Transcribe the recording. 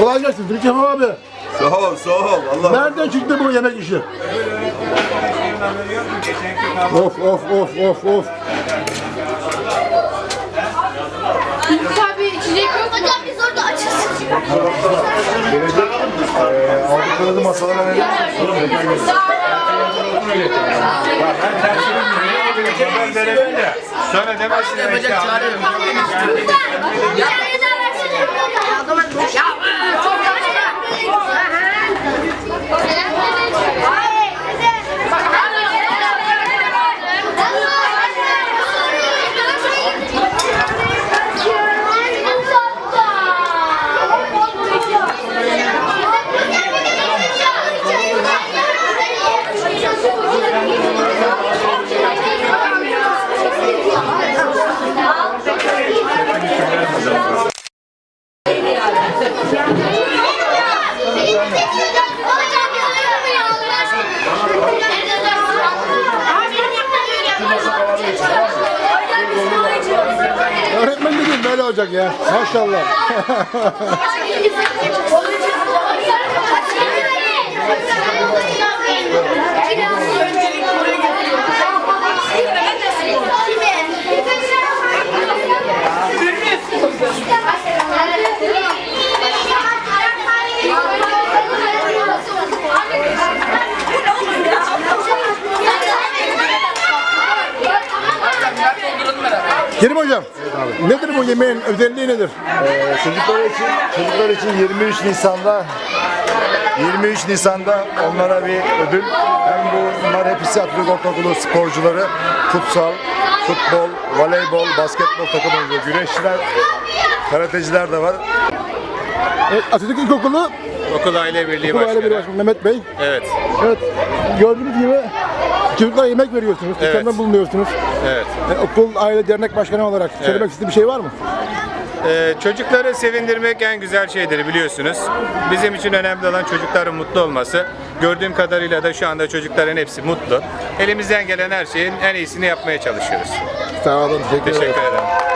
Kolay gelsin Türkan abi. Sağ ol, sağ ol. Allah Nereden çıktı bu yemek işi? Of of of of of. Tabii içecek yok. Hocam biz orada açız. aldıklarınızı masalara verin. Sonra demezsin Yapacak çare yok. Ya o zaman Öğretmen dedim böyle olacak ya. Maşallah. Kerim hocam. Nedir bu yemeğin özelliği nedir? Ee, çocuklar için, çocuklar için 23 Nisan'da 23 Nisan'da onlara bir ödül. Hem bu bunlar hepsi Atatürk Ortaokulu sporcuları. Futsal, futbol, voleybol, basketbol takımında güreşçiler, karateciler de var. Evet, Atatürk İlkokulu Okul Aile Birliği Okul Aile Başkanı. Birliği Başkanı Mehmet Bey. Evet, Evet. Gördüğünüz gibi çocuklara yemek veriyorsunuz. Evet. ikramda bulunuyorsunuz. evet. E, okul aile dernek başkanı olarak söylemek istediği bir şey var mı? Ee, çocukları sevindirmek en güzel şeydir biliyorsunuz. Bizim için önemli olan çocukların mutlu olması. Gördüğüm kadarıyla da şu anda çocukların hepsi mutlu. Elimizden gelen her şeyin en iyisini yapmaya çalışıyoruz. Sağ olun. Teşekkür ederim. Teşekkür ederim.